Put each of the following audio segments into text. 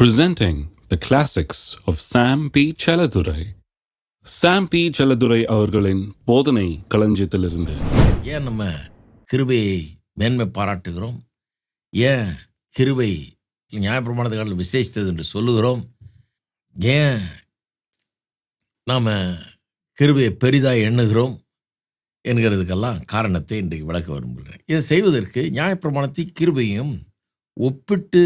presenting the classics of Sam P. Chaladurai. Sam P. Chaladurai அவர்களின் போதனை களஞ்சியத்திலிருந்து ஏன் நம்ம கிருபையை மேன்மை பாராட்டுகிறோம் ஏன் கிருபை நியாயப்பிரமாணத்தை காட்டில் விசேஷித்தது என்று சொல்லுகிறோம் ஏன் நாம் கிருபையை பெரிதாக எண்ணுகிறோம் என்கிறதுக்கெல்லாம் காரணத்தை இன்றைக்கு விளக்க விரும்புகிறேன் இதை செய்வதற்கு நியாயப்பிரமாணத்தை கிருபையும் ஒப்பிட்டு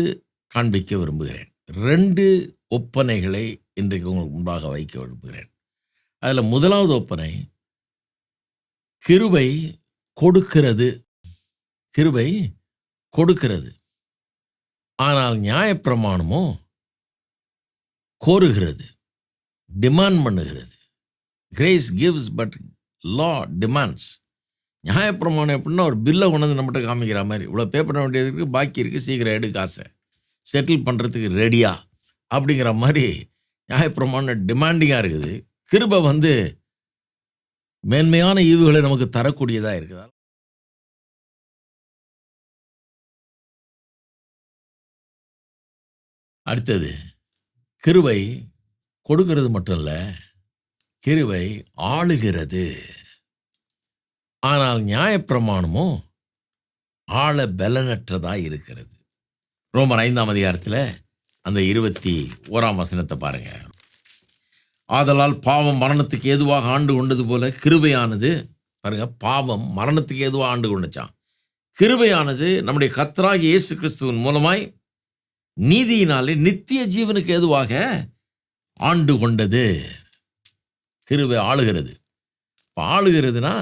காண்பிக்க விரும்புகிறேன் ரெண்டு ஒப்பனைகளை இன்றைக்கு உங்களுக்கு முன்பாக வைக்க விரும்புகிறேன். அதில் முதலாவது ஒப்பனை கிருபை கொடுக்கிறது. கிருபை கொடுக்கிறது. ஆனால் நியாயப்பிரமாணமோ கோருகிறது டிமாண்ட் பண்ணுகிறது. Grace gives but law demands நியாயப்பிரமாணம் எப்படின்னா ஒரு பில்லை கொண்டு வந்து நம்மகிட்ட காமிக்கிற மாதிரி. இவ்வளோ பே பண்ண வேண்டியது இருக்குது பாக்கி இருக்குது சீக்கிரம் எடு காசை செட்டில் பண்ணுறதுக்கு ரெடியா அப்படிங்கிற மாதிரி நியாயப்பிரமாண டிமாண்டிங்காக இருக்குது. கிருபை வந்து மேன்மையான ஈவுகளை நமக்கு தரக்கூடியதாக இருக்குதா அடுத்தது கிருவை கொடுக்கிறது மட்டும் இல்லை கிருவை ஆளுகிறது. ஆனால் நியாயப்பிரமாணமும் ஆள பலனற்றதாக இருக்கிறது. ரோமர் ஐந்தாம் அதிகாரத்தில் அந்த இருபத்தி ஓராம் வசனத்தை பாருங்கள் ஆதலால் பாவம் மரணத்துக்கு ஏதுவாக ஆண்டு கொண்டது போல கிருபையானது பாருங்க பாவம் மரணத்துக்கு ஏதுவாக ஆண்டு கொண்டுச்சான் கிருபையானது நம்முடைய கத்தராகிய இயேசு கிறிஸ்துவின் மூலமாய் நீதியினாலே நித்திய ஜீவனுக்கு ஏதுவாக ஆண்டு கொண்டது. கிருபை ஆளுகிறது. இப்போ ஆளுகிறதுனா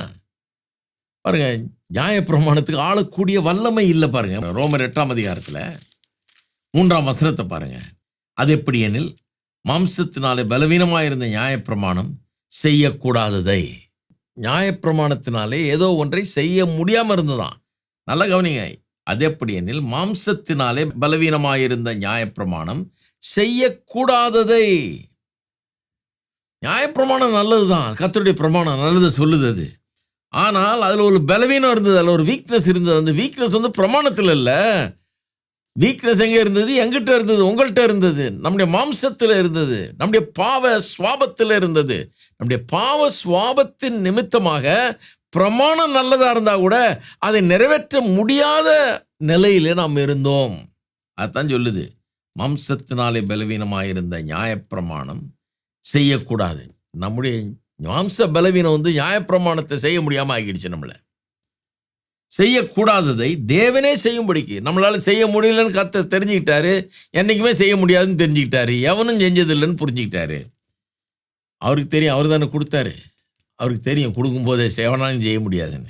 பாருங்க நியாயப்பிரமாணத்துக்கு ஆளக்கூடிய வல்லமை இல்லை பாருங்க. ரோமர் எட்டாம் அதிகாரத்தில் மூன்றாம் வசனத்தை பாருங்க. அது எப்படி எனில் மாம்சத்தினாலே பலவீனமாக இருந்த நியாயப்பிரமாணம் செய்யக்கூடாததை. நியாயப்பிரமாணத்தினாலே ஏதோ ஒன்றை செய்ய முடியாமல் இருந்ததான் நல்ல கவனிங்க. அது எப்படி எனில் மாம்சத்தினாலே பலவீனமாயிருந்த நியாயப்பிரமாணம் செய்யக்கூடாததை. நியாயப்பிரமாணம் நல்லது தான் கத்தருடைய பிரமாணம் நல்லது சொல்லுது அது. ஆனால் அதில் ஒரு பலவீனம் இருந்தது அதில் ஒரு வீக்னஸ் இருந்தது. அந்த வீக்னஸ் வந்து பிரமாணத்தில் இல்லை. வீக்னஸ் எங்கே இருந்தது? எங்கிட்ட இருந்தது? உங்கள்கிட்ட இருந்தது. நம்முடைய மாம்சத்தில் இருந்தது. நம்முடைய பாவ சுவாபத்தில் இருந்தது. நம்முடைய பாவ சுவாபத்தின் நிமித்தமாக பிரமாணம் நல்லதாக இருந்தால் கூட அதை நிறைவேற்ற முடியாத நிலையிலே நாம் இருந்தோம். அதுதான் சொல்லுது. மாம்சத்தினாலே பலவீனமாக இருந்த நியாயப்பிரமாணம் செய்யக்கூடாது. நம்முடைய மாம்ச பலவீனம் வந்து நியாயப்பிரமாணத்தை செய்ய முடியாமல் ஆகிடுச்சு நம்மளை. செய்யக்கூடாததை தேவனே செய்யும்படிக்கு. நம்மளால் செய்ய முடியலன்னு கத்த தெரிஞ்சுக்கிட்டாரு. என்றைக்குமே செய்ய முடியாதுன்னு தெரிஞ்சுக்கிட்டாரு. எவனும் செஞ்சதில்லைன்னு புரிஞ்சுக்கிட்டாரு. அவருக்கு தெரியும் அவர் தானே கொடுத்தாரு. அவருக்கு தெரியும் கொடுக்கும்போதே சேவனாலும் செய்ய முடியாதுன்னு.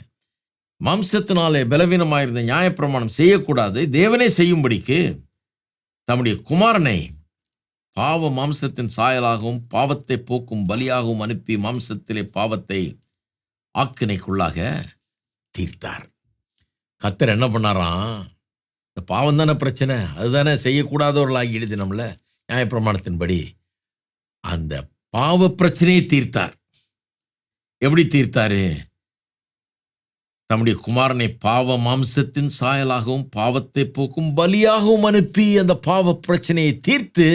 மாம்சத்தினாலே பலவீனமாக இருந்த நியாயப்பிரமாணம் செய்யக்கூடாது. தேவனே செய்யும்படிக்கு தம்முடைய குமாரனை பாவ மாம்சத்தின் சாயலாகவும் பாவத்தை போக்கும் பலியாகவும் அனுப்பி மாம்சத்திலே பாவத்தை ஆக்கினைக்குள்ளாக தீர்த்தார். கத்தர் என்ன பண்ணாராம்? இந்த பாவம் தானே பிரச்சனை அதுதானே செய்யக்கூடாதவர்களாகிடுது நம்மள நியாயப்பிரமாணத்தின்படி அந்த பாவ பிரச்சனையை தீர்த்தார். எப்படி தீர்த்தாரு? தம்முடைய குமாரனை பாவ மாம்சத்தின் சாயலாகவும் பாவத்தை போக்கும் பலியாகவும் அனுப்பி அந்த பாவ பிரச்சனையை தீர்த்து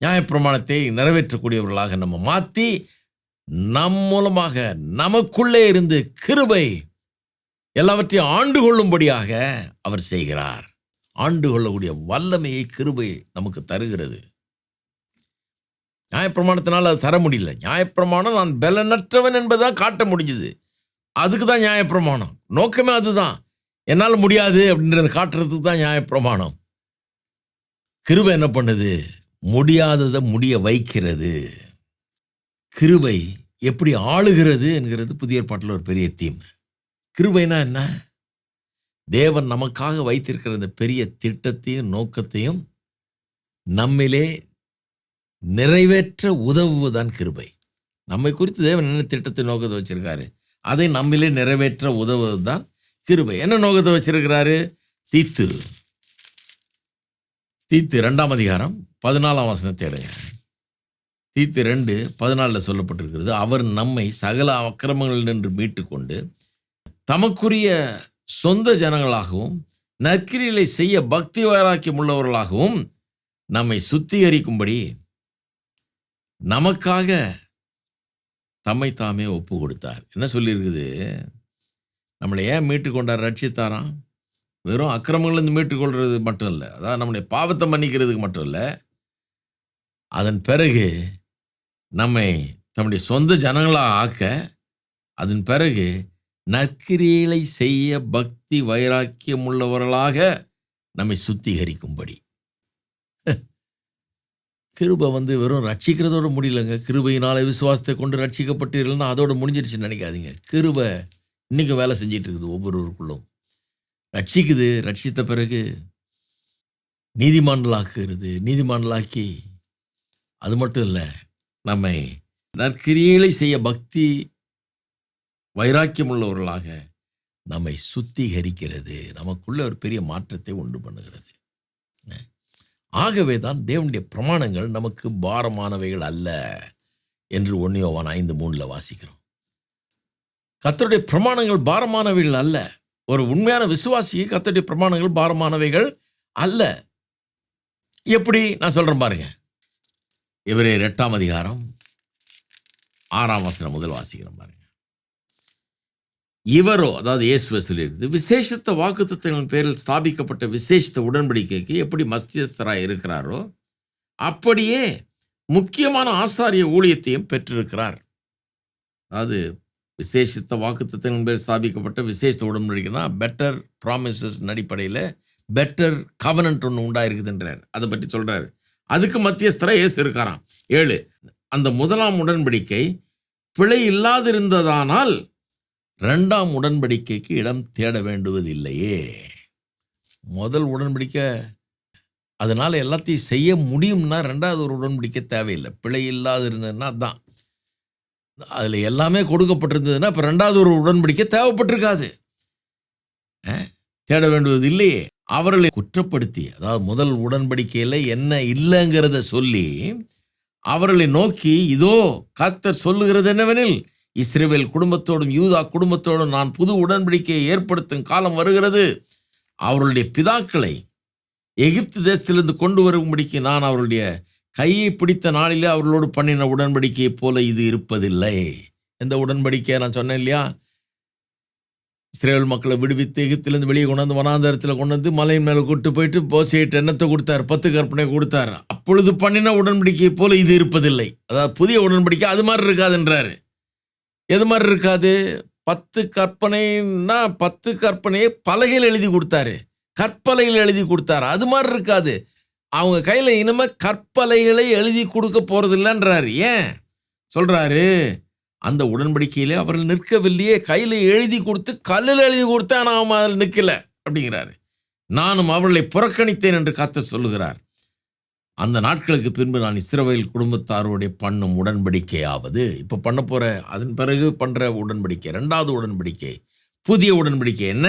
நியாயப்பிரமாணத்தை நிறைவேற்றக்கூடியவர்களாக நம்ம மாற்றி நம் மூலமாக நமக்குள்ளே இருந்து கிருபை எல்லாவற்றையும் ஆண்டு கொள்ளும்படியாக அவர் செய்கிறார். ஆண்டு கொள்ளக்கூடிய வல்லமையை கிருபை நமக்கு தருகிறது. நியாயப்பிரமாணத்தினால் அது தர முடியல. நியாயப்பிரமாணம் நான் பலனற்றவன் என்பதாக காட்ட முடிஞ்சுது. அதுக்கு தான் நியாயப்பிரமாணம். நோக்கமே அதுதான். என்னால் முடியாது அப்படின்றத காட்டுறதுக்கு தான் நியாயப்பிரமாணம். கிருபை என்ன பண்ணுது? முடியாததை முடிய வைக்கிறது. கிருபை எப்படி ஆளுகிறது என்கிறது புதிய ஏற்பாட்டில் ஒரு பெரிய தீம். கிருபைனா என்ன? தேவன் நமக்காக வைத்திருக்கிற இந்த பெரிய திட்டத்தையும் நோக்கத்தையும் நம்மிலே நிறைவேற்ற உதவுவதுதான் கிருபை. நம்மை குறித்து தேவன் என்ன திட்டத்தை நோக்கத்தை வச்சிருக்காரு? அதை நம்மிலே நிறைவேற்ற உதவுவது தான் கிருபை. என்ன நோக்கத்தை வச்சிருக்கிறாரு? தீத்து. தீத்து ரெண்டாம் அதிகாரம் பதினாலாம் வசனம் தேடுங்க தீத்து ரெண்டு பதினாலில் சொல்லப்பட்டிருக்கிறது அவர் நம்மை சகல அக்கிரமங்களில் நின்று மீட்டுக்கொண்டு தமக்குரிய சொந்த ஜனங்களாகவும் நற்கிரிகளை செய்ய பக்தி வைராக்கியம் உள்ளவர்களாகவும் நம்மை சுத்திகரிக்கும்படி நமக்காக தம்மை தாமே ஒப்பு கொடுத்தார். என்ன சொல்லியிருக்குது? நம்மளை ஏன் மீட்டு கொண்டார் ரட்சித்தாராம்? வெறும் அக்கிரமங்கள்லேருந்து மீட்டுக்கொள்வது மட்டும் இல்லை அதாவது நம்முடைய பாவத்தை மன்னிக்கிறதுக்கு மட்டும் இல்லை அதன் பிறகு நம்மை தம்முடைய சொந்த ஜனங்களாக ஆக்க அதன் பிறகு நற்கிரியலை செய்ய பக்தி வைராக்கியம் உள்ளவர்களாக நம்மை சுத்திகரிக்கும்படி. கிருபை வந்து வெறும் ரட்சிக்கிறதோட முடியலங்க. கிருபையினால் விசுவாசத்தை கொண்டு ரட்சிக்கப்பட்டீர்கள்னா அதோடு முடிஞ்சிருச்சுன்னு நினைக்காதீங்க. கிருபை இன்னைக்கு வேலை செஞ்சிட்டு இருக்குது ஒவ்வொருவருக்குள்ளும். ரட்சிக்குது ரட்சித்த பிறகு நீதிமான்களாக்குகிறது நீதிமான்களாக்கி அது மட்டும் இல்லை நம்மை நற்கிரியலை செய்ய பக்தி வைராக்கியம் உள்ளவர்களாக நம்மை சுத்திகரிக்கிறது. நமக்குள்ள ஒரு பெரிய மாற்றத்தை உண்டு பண்ணுகிறது. ஆகவே தான் தேவனுடைய பிரமாணங்கள் நமக்கு பாரமானவைகள் அல்ல என்று ஒன்னியோவான் ஐந்து மூணில் வாசிக்கிறோம். கத்தருடைய பிரமாணங்கள் பாரமானவைகள் அல்ல. ஒரு உண்மையான விசுவாசிக்கு கத்தருடைய பிரமாணங்கள் பாரமானவைகள் அல்ல. எப்படி? நான் சொல்கிறேன் பாருங்க. இவரே எட்டாம் அதிகாரம் ஆறாம் வசனம் முதல் வாசிக்கிறேன் பாருங்க. இவரோ அதாவது இயேசுவை சொல்லியிருக்குது விசேஷத்த வாக்குத்தின் பேரில் ஸ்தாபிக்கப்பட்ட விசேஷத்த உடன்படிக்கைக்கு எப்படி மத்தியஸ்தராக இருக்கிறாரோ அப்படியே முக்கியமான ஆசாரிய ஊழியத்தையும் பெற்றிருக்கிறார். அதாவது விசேஷித்த வாக்குத்தின் பேர் ஸ்தாபிக்கப்பட்ட விசேஷ உடன்படிக்கைனா பெட்டர் ப்ராமிசஸ் அடிப்படையில் பெட்டர் கவனன்ட் ஒன்று உண்டாயிருக்குதுன்றார். அதை பற்றி சொல்கிறார் அதுக்கு மத்தியஸ்தரா இயேசு இருக்காராம். ஏழு அந்த முதலாம் உடன்படிக்கை பிழை இல்லாதிருந்ததானால் ரெண்டாம் உடன்படிக்கைக்கு இடம் தேட வேண்டுவதில்லையே. முதல் உடன்படிக்கை அதனால் எல்லாத்தையும் செய்ய முடியும்னா ரெண்டாவது ஒரு உடன்படிக்கை தேவையில்லை. பிழை இல்லாது இருந்ததுன்னா அதான். அதில் எல்லாமே கொடுக்கப்பட்டிருந்ததுன்னா இப்போ ரெண்டாவது ஒரு உடன்படிக்கை தேவைப்பட்டிருக்காது. தேட வேண்டுவது இல்லையே அவர்களை குற்றப்படுத்தி அதாவது முதல் உடன்படிக்கையில் என்ன இல்லைங்கிறத சொல்லி அவர்களை நோக்கி இதோ கத்தர் சொல்லுகிறது என்னவெனில் இஸ்ரேவேல் குடும்பத்தோடும் யூதா குடும்பத்தோடும் நான் புது உடன்படிக்கையை ஏற்படுத்தும் காலம் வருகிறது. அவர்களுடைய பிதாக்களை எகிப்து தேசத்திலிருந்து கொண்டு வரும்படிக்கு நான் அவருடைய கையை பிடித்த நாளிலே அவர்களோடு பண்ணின உடன்படிக்கையைப் போல இது இருப்பதில்லை. எந்த உடன்படிக்கையை நான் சொன்னேன் இல்லையா? இஸ்ரேல் மக்களை விடுவித்து எகிப்திலேருந்து வெளியே கொண்டு வந்து வனாந்தரத்தில் கொண்டு வந்து மலையின் மேலே கூட்டு போயிட்டு போசையிட்டு எண்ணத்தை கொடுத்தார் பத்து கற்பனை கொடுத்தார். அப்பொழுது பண்ணின உடன்படிக்கையை போல இது இருப்பதில்லை. அதாவது புதிய உடன்படிக்கை அது மாதிரி இருக்காதுன்றாரு எது மாதிரி இருக்காது? பத்து கற்பனைன்னா பத்து கற்பனையை பலகையில் எழுதி கொடுத்தாரு. கற்பலையில் எழுதி கொடுத்தாரு. அது மாதிரி இருக்காது. அவங்க கையில் இனிமேல் கற்பலைகளை எழுதி கொடுக்க போறது ஏன்? சொல்கிறாரு அந்த உடன்படிக்கையிலே அவர்கள் நிற்கவில்லையே. கையில் எழுதி கொடுத்து கல்லில் எழுதி கொடுத்தா நான் அதில் நிற்கலை அப்படிங்கிறாரு. நானும் அவர்களை புறக்கணித்தேன் என்று கத்த சொல்லுகிறார். அந்த நாட்களுக்கு பின்பு நான் இஸ்ரவேல் குடும்பத்தாரோடைய பண்ணும் உடன்படிக்கையாவது இப்போ பண்ண போகிற அதன் பிறகு பண்ணுற உடன்படிக்கை ரெண்டாவது உடன்படிக்கை புதிய உடன்படிக்கை என்ன?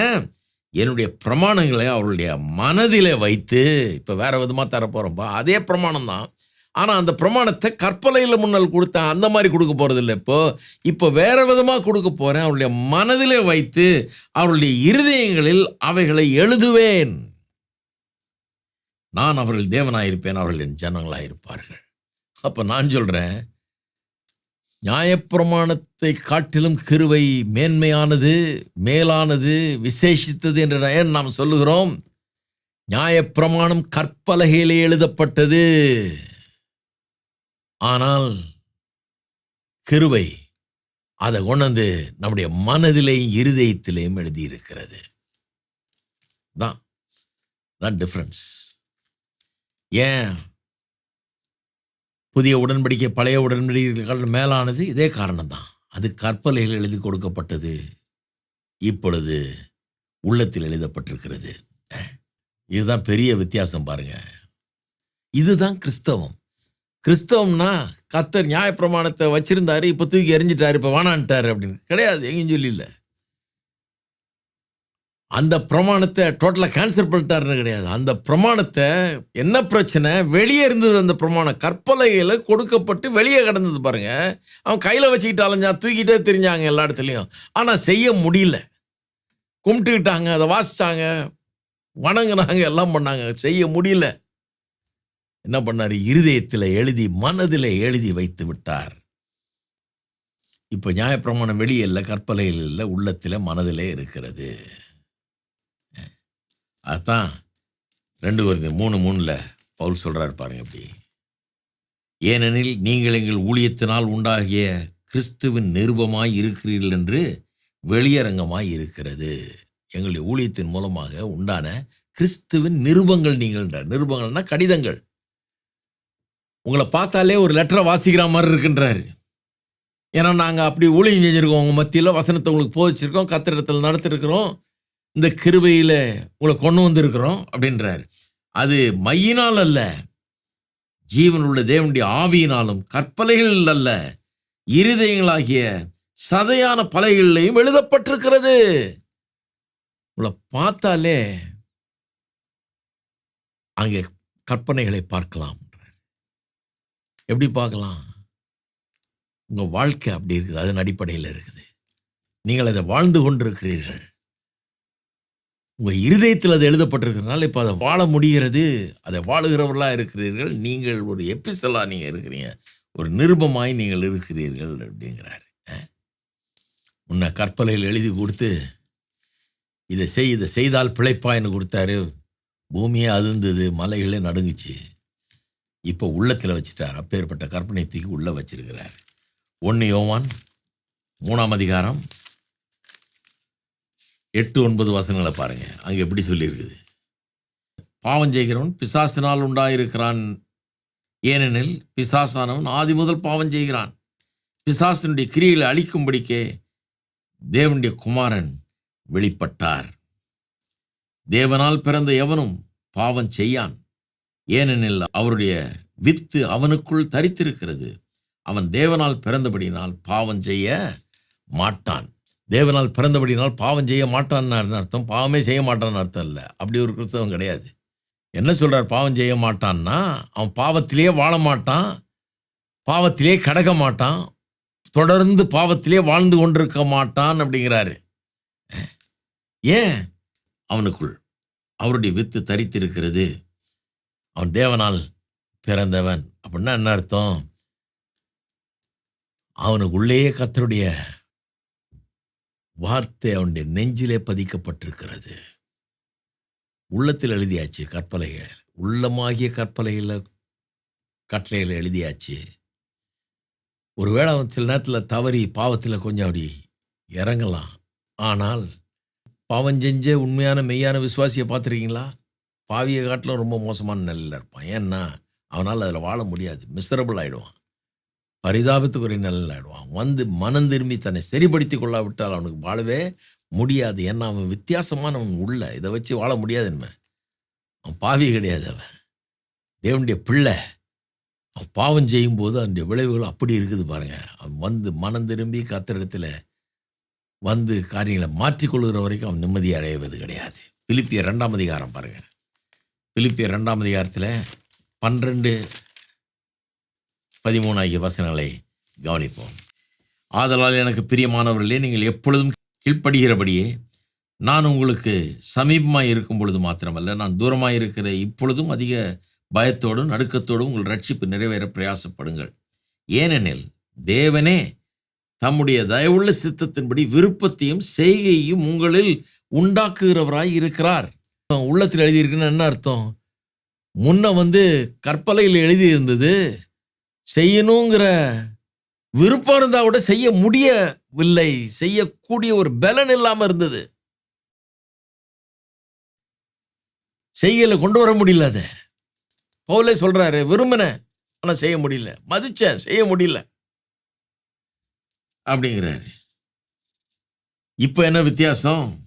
என்னுடைய பிரமாணங்களை அவருடைய மனதிலே வைத்து இப்போ வேற விதமாக தரப்போகிறோம்ப்பா அதே பிரமாணம் தான். ஆனால் அந்த பிரமாணத்தை கற்பலையில் முன்னால் கொடுத்தேன் அந்த மாதிரி கொடுக்க போகிறதில்ல இப்போ இப்போ வேறு விதமாக கொடுக்க போகிறேன் அவருடைய மனதிலே வைத்து அவருடைய இருதயங்களில் அவைகளை எழுதுவேன். நான் அவர்கள் தேவனாயிருப்பேன் அவர்கள் என் ஜனங்களாயிருப்பார்கள். அப்போ நான் சொல்கிறேன் நியாயப்பிரமாணத்தை காட்டிலும் கிருவை மேன்மையானது மேலானது விசேஷித்தது என்று ஏன் நாம் சொல்லுகிறோம். நியாயப்பிரமாணம் கற்பலகையிலே எழுதப்பட்டது. ஆனால் கிருவை அதை கொண்டு நம்முடைய மனதிலேயும் இருதயத்திலேயும் எழுதியிருக்கிறது. தான் தான் டிஃப்ரென்ஸ் ஏன்? புதிய உடன்படிக்கை பழைய உடன்படிக்கைகள் மேலானது இதே காரணம்தான். அது கற்பலையில் எழுதி கொடுக்கப்பட்டது. இப்பொழுது உள்ளத்தில் எழுதப்பட்டிருக்கிறது. இதுதான் பெரிய வித்தியாசம் பாருங்க. இதுதான் கிறிஸ்தவம். கிறிஸ்தவம்னா கத்தர் நியாயப்பிரமாணத்தை வச்சிருந்தாரு இப்போ தூக்கி எரிஞ்சிட்டாரு இப்போ வேணான்ட்டாரு அப்படின்னு. கிடையாது எங்கேயும் சொல்லி இல்லை அந்த பிரமாணத்தை டோட்டலாக கேன்சல் பண்ணிட்டாருன்னு கிடையாது. அந்த பிரமாணத்தை என்ன பிரச்சனை? வெளியே இருந்தது அந்த பிரமாணம். கற்பலையில் கொடுக்கப்பட்டு வெளியே கிடந்தது பாருங்க. அவன் கையில் வச்சுக்கிட்டு அலைஞ்சான் தூக்கிட்டே தெரிஞ்சாங்க எல்லா இடத்துலையும். ஆனால் செய்ய முடியல. கும்பிட்டுக்கிட்டாங்க அதை வாசித்தாங்க வணங்கினாங்க எல்லாம் பண்ணாங்க. செய்ய முடியல. என்ன பண்ணார்? இருதயத்தில் எழுதி மனதில் எழுதி வைத்து விட்டார். இப்போ நியாயப்பிரமாணம் வெளியே இல்லை கற்பலையில் இல்லை உள்ளத்தில் மனதிலே இருக்கிறது. அதான் ரெண்டு வருது மூணு மூணில் பவுல் சொல்கிறார் பாருங்க எப்படி. ஏனெனில் நீங்கள் எங்கள் ஊழியத்தினால் உண்டாகிய கிறிஸ்துவின் நிருபமாய் இருக்கிறீர்கள் என்று வெளியரங்கமாய் இருக்கிறது. எங்களுடைய ஊழியத்தின் மூலமாக உண்டான கிறிஸ்துவின் நிருபங்கள் நீங்கள் நிருபங்கள்னா கடிதங்கள். உங்களை பார்த்தாலே ஒரு லெட்டரை வாசிக்கிற மாதிரி இருக்குன்றாரு. ஏன்னா நாங்கள் அப்படி ஊழியம் செஞ்சுருக்கோம். உங்கள் மத்தியில் வசனத்தை உங்களுக்கு போதிச்சிருக்கோம் கத்திரத்தில் நடத்திருக்கிறோம். இந்த கிருபையில் உங்களை கொண்டு வந்திருக்கிறோம் அப்படின்றாரு. அது மையினால் அல்ல ஜீவனுள்ள தேவனுடைய ஆவியினாலும் கற்பலைகள் அல்ல இருதயங்களாகிய சதையான பலைகளிலையும் எழுதப்பட்டிருக்கிறது. உங்களை பார்த்தாலே அங்கே கற்பனைகளை பார்க்கலாம் எப்படி பார்க்கலாம்? உங்கள் வாழ்க்கை அப்படி இருக்குது அதன் அடிப்படையில் இருக்குது. நீங்கள் அதை வாழ்ந்து கொண்டிருக்கிறீர்கள். உங்கள் இருதயத்தில் அது எழுதப்பட்டிருக்கிறதுனால இப்போ அதை வாழ முடிகிறது. அதை வாழுகிறவர்களாக இருக்கிறீர்கள். நீங்கள் ஒரு எபிசலாக நீங்கள் இருக்கிறீங்க. ஒரு நிருபமாய் நீங்கள் இருக்கிறீர்கள் அப்படிங்கிறாரு. அஹ். முன்ன கற்பலையில் எழுதி கொடுத்து இதை செய் இதை செய்தால் பிழைப்பாயின்னு கொடுத்தாரு. பூமியே அதிர்ந்தது மலைகளே நடுங்குச்சு. இப்போ உள்ளத்தில் வச்சுட்டார். அப்பேற்பட்ட கற்பனை தூக்கி உள்ளே வச்சிருக்கிறார். ஒன்று யோவான் மூணாம் அதிகாரம் எட்டு ஒன்பது வசனங்களை பாருங்கள் அங்கே எப்படி சொல்லியிருக்குது? பாவம் செய்கிறவன் பிசாசினால் உண்டாயிருக்கிறான். ஏனெனில் பிசாசானவன் ஆதி முதல் பாவம் செய்கிறான். பிசாசனுடைய கிரியைகளை அழிக்கும்படிக்கே தேவனுடைய குமாரன் வெளிப்பட்டார். தேவனால் பிறந்த எவனும் பாவம் செய்யான். ஏனெனில் அவருடைய வித்து அவனுக்குள் தரித்திருக்கிறது. அவன் தேவனால் பிறந்தபடினால் பாவம் செய்ய மாட்டான். தேவனால் பிறந்தபடினால் பாவம் செய்ய மாட்டான்னு அர்த்தம். பாவமே செய்ய மாட்டான்னு அர்த்தம் இல்லை. அப்படி ஒரு கிறிஸ்தவம் கிடையாது. என்ன சொல்கிறார் பாவம் செய்ய மாட்டான்னா அவன் பாவத்திலே வாழ மாட்டான் பாவத்திலே கடக்க மாட்டான் தொடர்ந்து பாவத்திலே வாழ்ந்து கொண்டிருக்க மாட்டான் அப்படிங்கிறாரு. ஏன்? அவனுக்குள் அவருடைய வித்து தரித்திருக்கிறது. அவன் தேவனால் பிறந்தவன். அப்படின்னா என்ன அர்த்தம்? அவனுக்குள்ளேயே கத்தருடைய வார்த்தை அவனுடைய நெஞ்சிலே பதிக்கப்பட்டிருக்கிறது. உள்ளத்தில் எழுதியாச்சு கற்பலைகள். உள்ளமாகிய கற்பலையில் கட்டளையில் எழுதியாச்சு. ஒருவேளை அவன் சில நேரத்தில் தவறி பாவத்தில் கொஞ்சம் அப்படி இறங்கலாம். ஆனால் பாவம் செஞ்ச உண்மையான மெய்யான விசுவாசியை பார்த்துருக்கீங்களா? பாவியை காட்டிலும் ரொம்ப மோசமான நிலையில் இருப்பான். ஏன்னா அவனால் அதில் வாழ முடியாது. மிஸ்ரபிள் ஆகிடுவான் பரிதாபத்துக்குரிய நிலையில் ஆகிடுவான் வந்து மனம் திரும்பி தன்னை சரிப்படுத்தி கொள்ளாவிட்டால் அவனுக்கு வாழவே முடியாது. ஏன்னா அவன் வித்தியாசமானவன் உள்ள. இதை வச்சு வாழ முடியாது என்ன அவன் பாவி கிடையாது அவன். தேவனுடைய பிள்ளை. அவன் பாவம் செய்யும்போது அதனுடைய விளைவுகள் அப்படி இருக்குது பாருங்கள் அவன் வந்து மனம் திரும்பி கத்திரிடத்தில் வந்து காரியங்களை மாற்றிக்கொள்கிற வரைக்கும் அவன் நிம்மதி அடைவது கிடையாது. பிலிப்பிய ரெண்டாம் அதிகாரம் பாருங்கள் பிலிப்பிய ரெண்டாம் அதிகாரத்தில் பன்னிரெண்டு பதிமூணு ஆகிய வசனங்களை கவனிப்போம். ஆதலால் எனக்கு பிரியமானவர்களே நீங்கள் எப்பொழுதும் கீழ்ப்படுகிறபடியே நான் உங்களுக்கு சமீபமாக இருக்கும் பொழுது மாத்திரமல்ல நான் தூரமாக இருக்கிற இப்பொழுதும் அதிக பயத்தோடும் நடுக்கத்தோடும் உங்கள் ரட்சிப்பு நிறைவேற பிரயாசப்படுங்கள். ஏனெனில் தேவனே தம்முடைய தயவுள்ள சித்தத்தின்படி விருப்பத்தையும் செய்கையையும் உங்களில் உண்டாக்குகிறவராய் இருக்கிறார். உள்ளத்தில் எழுதியிருக்குன்னு என்ன அர்த்தம்? முன்ன வந்து கற்பலையில் எழுதியிருந்தது செய்யணுங்கிற விருப்பம் இருந்தால் கூட செய்ய முடியவில்லை. செய்யக்கூடிய ஒரு பலன் இல்லாமல் இருந்தது. செய்யல கொண்டு வர முடியல அதை. பவுலே சொல்றாரு விரும்பினேன் ஆனால் செய்ய முடியல. மதிச்சேன் செய்ய முடியல. அப்படிங்கிறாரு. இப்ப என்ன வித்தியாசம்?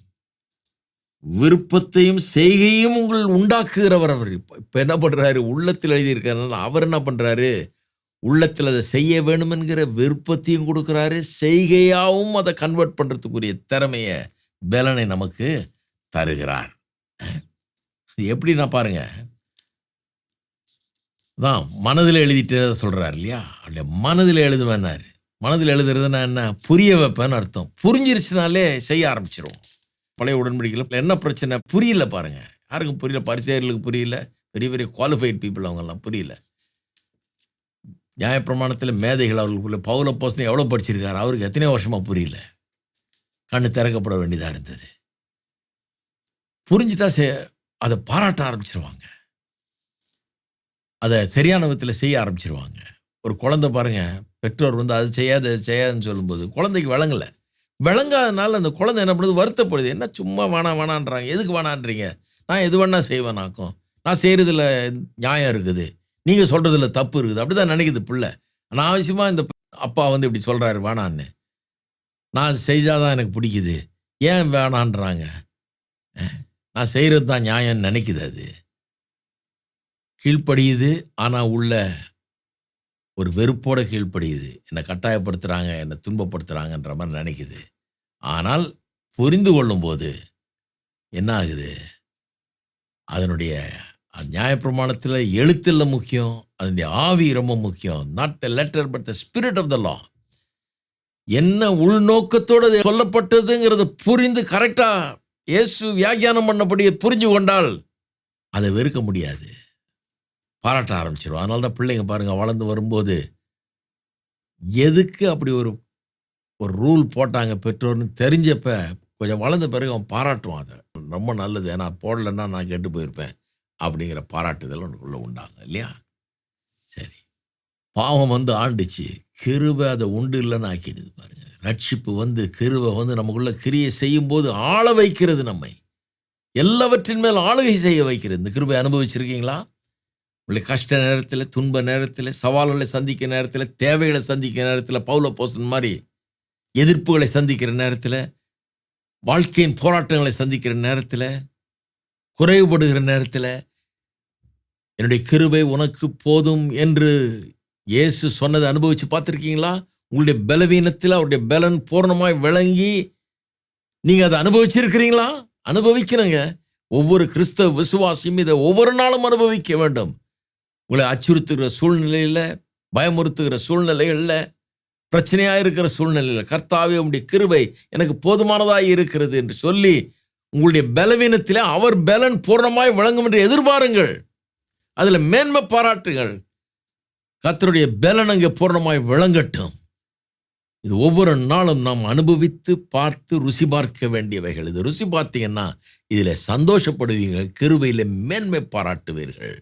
விருப்பத்தையும் செய்கையும் உங்கள் உண்டாக்குகிறவர் அவர். இப்ப இப்ப என்ன பண்றாரு? உள்ளத்தில் எழுதியிருக்காரு அவர் என்ன பண்றாரு? உள்ளத்தில் அதை செய்ய வேணும் என்கிற விருப்பத்தையும் கொடுக்குறாரு. செய்கையாகவும் அதை கன்வெர்ட் பண்ணுறதுக்குரிய திறமையை பலனை நமக்கு தருகிறார். அது எப்படின்னா பாருங்க. தான் மனதில் எழுதிட்டு சொல்கிறார் இல்லையா? அப்படியே மனதில் எழுதுவேன்னாரு. மனதில் எழுதுறதுன்னா என்ன? புரிய வைப்பேன்னு அர்த்தம். புரிஞ்சிருச்சுனாலே செய்ய ஆரம்பிச்சிடும் பழைய உடன்படிக்கையில் என்ன பிரச்சனை? புரியல பாருங்கள் யாருக்கும் புரியல? பரிசெயர்களுக்கு புரியல. பெரிய பெரிய குவாலிஃபைட் பீப்புள் அவங்கெல்லாம் புரியல. நியாயப்பிரமாணத்தில் மேதைகள் அவர்களுக்குள்ள பவுல போசனை எவ்வளோ படிச்சிருக்காரு? அவருக்கு எத்தனையோ வருஷமாக புரியல. கண்ணு திறக்கப்பட வேண்டியதாக இருந்தது. புரிஞ்சுட்டா செ அதை பாராட்ட ஆரம்பிச்சிருவாங்க. அதை சரியான விதத்தில் செய்ய ஆரம்பிச்சிருவாங்க. ஒரு குழந்தை பாருங்கள் பெற்றோர் வந்து அது செய்யாத செய்யாதுன்னு சொல்லும்போது குழந்தைக்கு விளங்கலை. விளங்காதனால அந்த குழந்தை என்ன பண்ணுது? வருத்தப்படுது. என்ன சும்மா வேணாம் வேணான்றாங்க எதுக்கு வேணான்றீங்க நான் எது வேணா செய்வேனாக்கும் நான் செய்கிறதுல நியாயம் இருக்குது. நீங்கள் சொல்கிறதுல தப்பு இருக்குது. அப்படி தான் நினைக்குது பிள்ளை. அனாவசியமாக இந்த அப்பா வந்து இப்படி சொல்கிறாரு வேணான்னு. நான் செஞ்சாதான் எனக்கு பிடிக்குது. ஏன் வேணான்றாங்க? நான் செய்கிறது தான் நியாயம்னு நினைக்குது அது. கீழ்ப்படியுது ஆனால் உள்ள ஒரு வெறுப்போட கீழ்ப்படியுது. என்னை கட்டாயப்படுத்துகிறாங்க என்னை துன்பப்படுத்துகிறாங்கன்ற மாதிரி நினைக்குது. ஆனால் புரிந்து கொள்ளும்போது என்ன ஆகுது அதனுடைய நியாயப்பிரமாணத்தில் எழுத்தில் முக்கியம் அதனுடைய ஆவி ரொம்ப முக்கியம். Not the letter but the spirit of the law என்ன உள்நோக்கத்தோடு அது சொல்லப்பட்டதுங்கிறத புரிந்து கரெக்டாக இயேசு வியாக்கியானம் பண்ணபடியே புரிஞ்சு கொண்டால் அதை வெறுக்க முடியாது. பாராட்ட ஆரம்பிச்சிடும் அதனால தான் பிள்ளைங்க பாருங்கள் வளர்ந்து வரும்போது எதுக்கு அப்படி ஒரு ஒரு ரூல் போட்டாங்க பெற்றோர்னு தெரிஞ்சப்ப கொஞ்சம் வளர்ந்த பிறகு அவன் பாராட்டுவான் அதை. ரொம்ப நல்லது. ஏன்னா போடலைன்னா நான் கெட்டு போயிருப்பேன். அப்படிங்கிற பாராட்டுதல் உனக்குள்ளே உண்டாகும் இல்லையா? சரி. பாவம் வந்து ஆண்டுச்சு. கிருபை அதை உண்டு இல்லைன்னு ஆக்கிடுது பாருங்க. ரட்சிப்பு வந்து கிருபை வந்து நமக்குள்ள கிரியை செய்யும் போது ஆள வைக்கிறது நம்மை. எல்லாவற்றின் மேல் ஆளுகை செய்ய வைக்கிறது. இந்த கிருபை அனுபவிச்சிருக்கீங்களா? உங்களை கஷ்ட நேரத்தில் துன்ப நேரத்தில் சவால்களை சந்திக்கிற நேரத்தில் தேவைகளை சந்திக்கிற நேரத்தில் பவுல போசன் மாதிரி எதிர்ப்புகளை சந்திக்கிற நேரத்தில் வாழ்க்கையின் போராட்டங்களை சந்திக்கிற நேரத்தில் குறைவுபடுகிற நேரத்தில் என்னுடைய கிருபை உனக்கு போதும் என்று இயேசு சொன்னதை அனுபவித்து பார்த்துருக்கீங்களா? உங்களுடைய பலவீனத்தில் அவருடைய பலன் பூர்ணமாய் விளங்கி நீங்கள் அதை அனுபவிச்சிருக்கிறீங்களா? அனுபவிக்கணுங்க. ஒவ்வொரு கிறிஸ்தவ விசுவாசியும் இதை ஒவ்வொரு நாளும் அனுபவிக்க வேண்டும். உங்களை அச்சுறுத்துகிற சூழ்நிலையில் பயமுறுத்துகிற சூழ்நிலைகளில் பிரச்சனையாக இருக்கிற சூழ்நிலையில் கர்த்தாவே உங்களுடைய கிருபை எனக்கு போதுமானதாக இருக்கிறது என்று சொல்லி உங்களுடைய பலவீனத்தில் அவர் பலன் பூர்ணமாய் விளங்கும் என்று எதிர்பாருங்கள். அதில் மேன்மை பாராட்டுங்கள் கத்தருடைய பலன் அங்கே பூர்ணமாய் விளங்கட்டும். இது ஒவ்வொரு நாளும் நாம் அனுபவித்து பார்த்து ருசி பார்க்க வேண்டியவைகள். இது ருசி பார்த்தீங்கன்னா இதில் சந்தோஷப்படுவீர்கள் கிருவையில் மேன்மை பாராட்டுவீர்கள்.